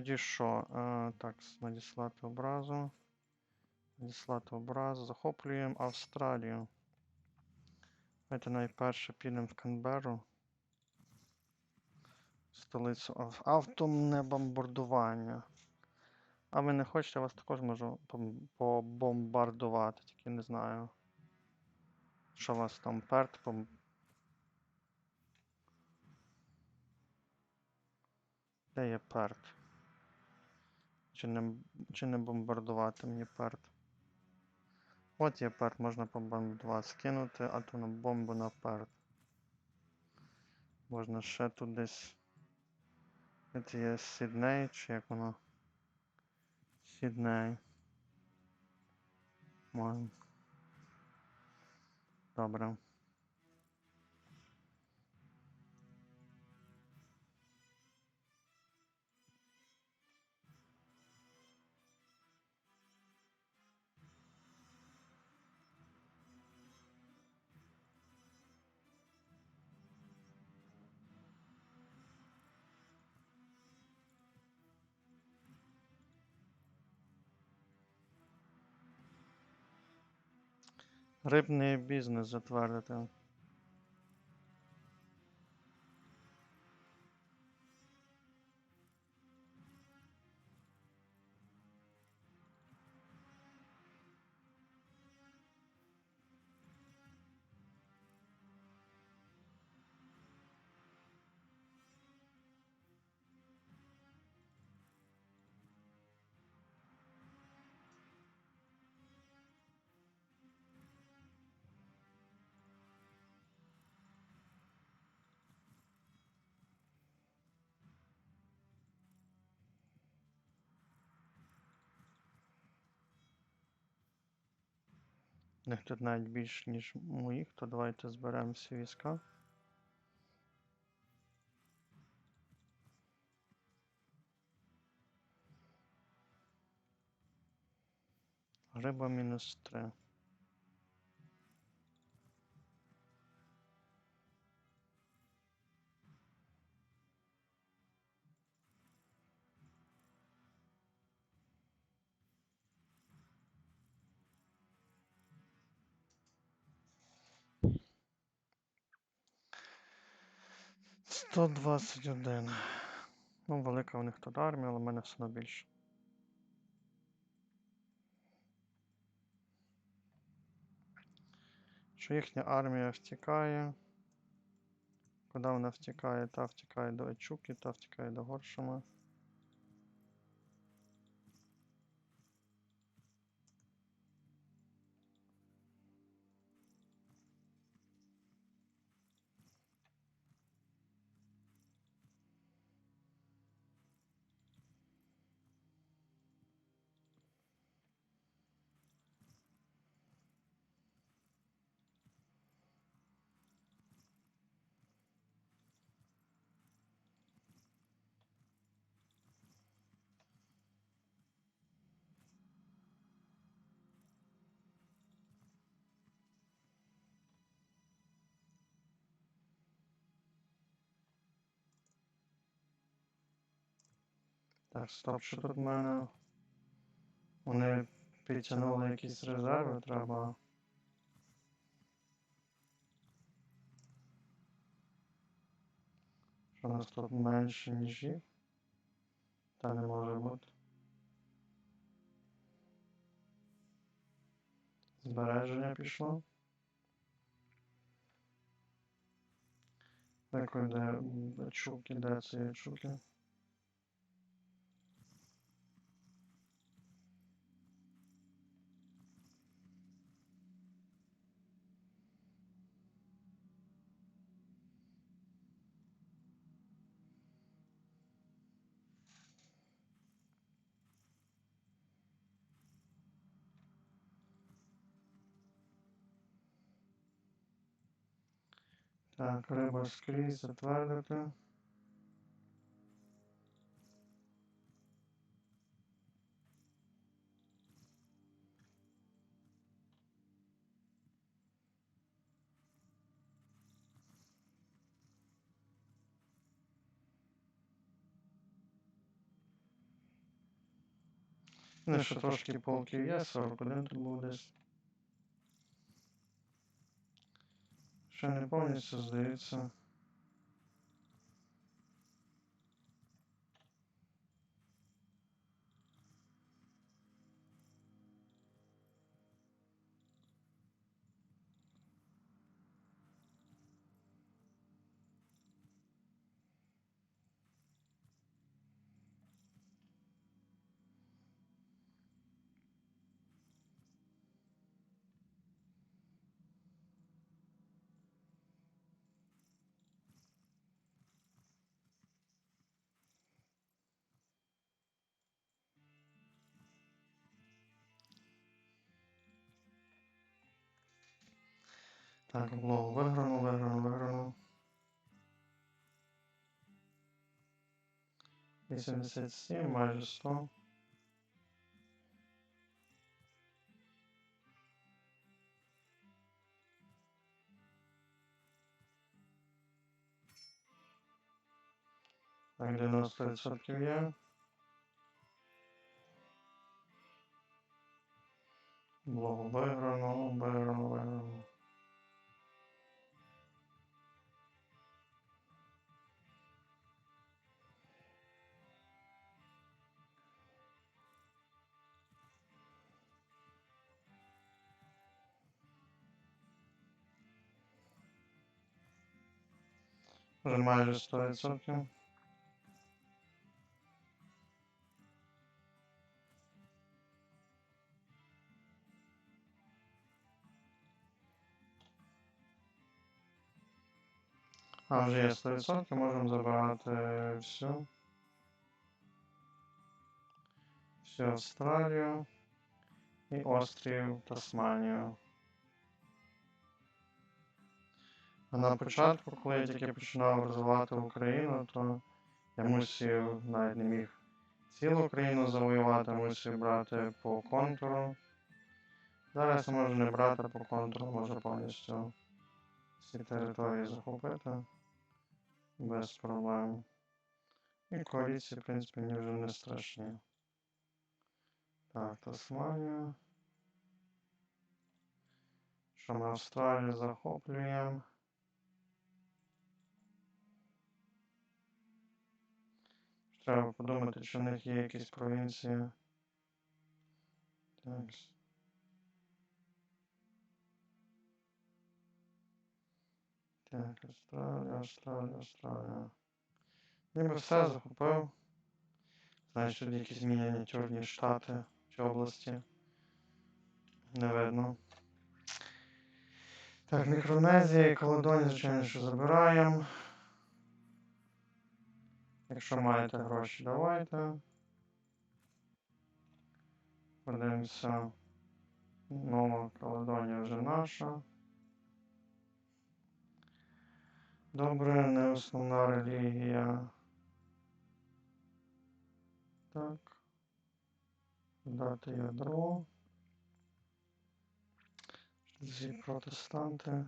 Тоді що? Е, так, надіслати образу. Надіслати образу. Захоплюємо Австралію. Давайте найперше підемо в Канберру. Столицю ав- атомне бомбардування. А ви не хочете, я вас також можу побомбардувати, тільки не знаю. Що вас там перт пом... Де є перт? Чи не, чи не бомбардувати мені перт? От є перт, можна побомбардувати. Скинути атомну бомбу на перт. Можна ще тут десь. Це є Сідней, чи як воно? Сідней. Можна. Добре. Рибний бізнес затвердити. Них тут навіть більше, ніж моїх, то давайте зберемо всі війська. Риба мінус 3. Сто двадцять один. Ну, велика у них тут армія, але в мене все одно більше. Що їхня армія втікає. Куди вона втікає? Та втікає до Ечуки, та втікає до Горшима. Так, стоп, що тут в мене? Вони підтягнули якісь резерви, треба. Що у нас тут менше, ніж їх? Та не може бути. Збереження пішло. Так, де чуки, де це чуки? Так, риба скрізь затвердити. Ну, ще трошки полків є, 41 тут був десь. Ще не повністю здається. Так, облогу виграно, виграно, виграно. 87, майже 100. Так, 90% є. Виграно, виграно, виграно. Вже майже 100%. А вже є 100%, можемо забирати всю. Всю Австралію і острів Тасманію. А на початку, коли я тільки починав розвивати Україну, то я мусив навіть не міг цілу Україну завоювати, мусив брати по контуру. Зараз я можу не брати по контуру, можу повністю всі території захопити без проблем. І коаліції, в принципі, мені вже не страшні. Так, Тасманія. Що ми Австралію захоплюємо? Треба подумати, чи в них є якісь провінції. Так. Так, Австралія, Австралія, Австралія. Ніби все захопив. Знаєш, тут якісь мініатюрні штати чи області. Не видно. Так, Мікронезія і Каледонія, звичайно, що забираємо. Якщо маєте гроші, давайте. Подивимося. Нова Каледонія вже наша. Добре, не основна релігія. Так. Дати ядро. Всі протестанти.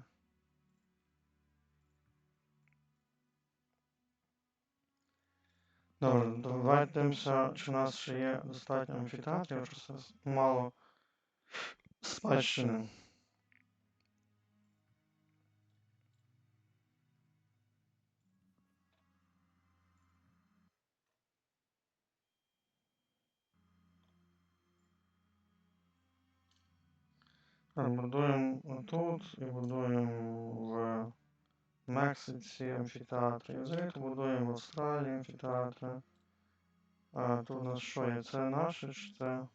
Добре, давайте дивимося, чи у нас ще є достатньо амфітеатрів, чи все мало спадщини. Будуємо тут і будуємо в Мексиці амфітеатри. І взагалі будуємо в Австралії амфітеатри. А тут у нас що є? Це наше чи це?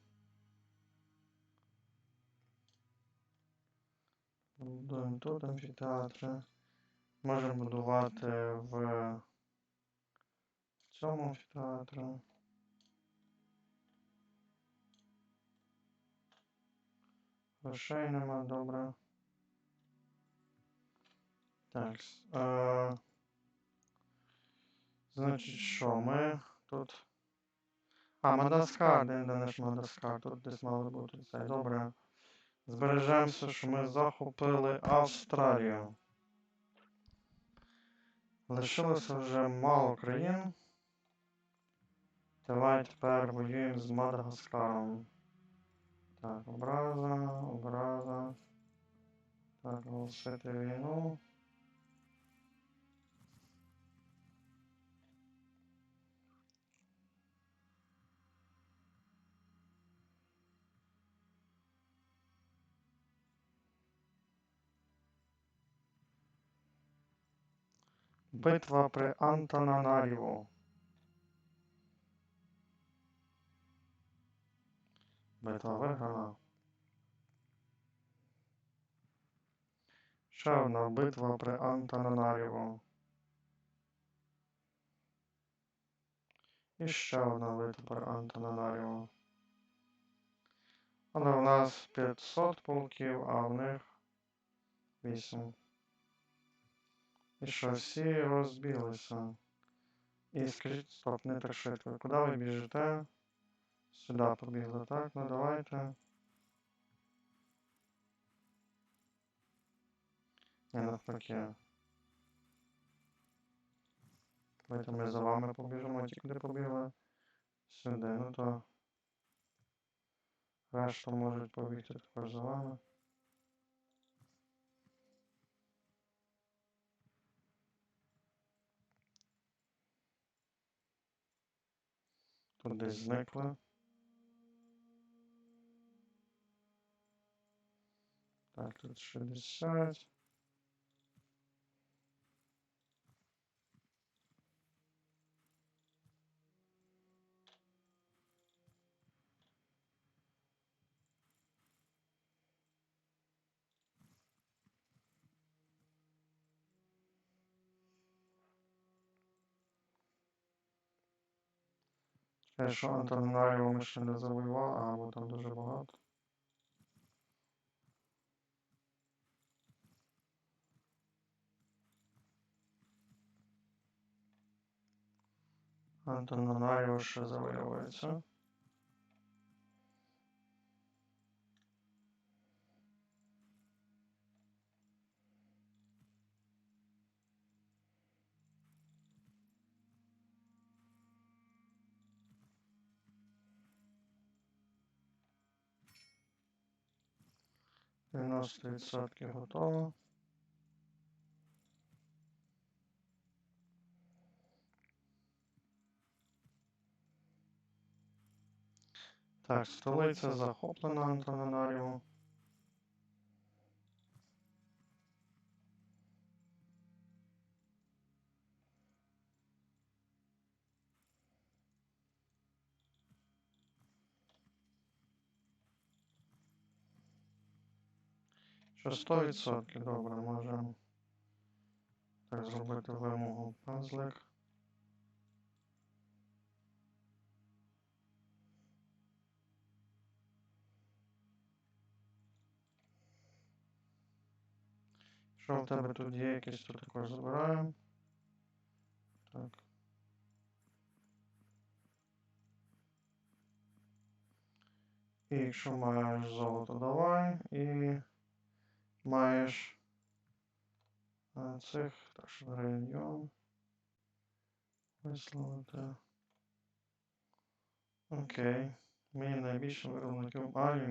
Будуємо тут амфітеатри. Можемо будувати в цьому амфітеатрі. Грошей нема, добре. Так. Е, значить, що ми тут. А, Мадаскар, де, наш Мадаскар? Тут десь мало бути це. Добре. Збережемося, що ми захопили Австралію. Лишилося вже мало країн. Давай тепер воюємо з Мадагаскаром. Так, образа, образа. Так, оголосити війну. Битва при Антананаріву. Битва виграна. Ще одна битва при Антананаріву. І ще одна битва при Антананаріву. Але у нас 500 полків, а в них 8. І що, всі розбіглися. І скажіть, стоп, не так швидко. Куди ви біжите? Сюди побігли, так? Ну давайте. Не навпаки. Давайте ми за вами побіжимо, ті, куди побігли. Сюди, ну то. Решта можуть побігти також за вами. Тут десь зникли. Так, тут 60. Те, що Антонаріо ми ще не завоювали, а бо там дуже багато. Антонаріо ще завоюється. Дев'яносто відсотків готово. Так, столиця захоплена Антонаріо. Що 100% добре, можемо так зробити вимогу пазлик. Що в тебе тут є якісь, то також забираємо. Так. І якщо маєш золото, давай. І маєш цих, так що район. Висловити. Окей. Мені найбільшим виробником алюмінію.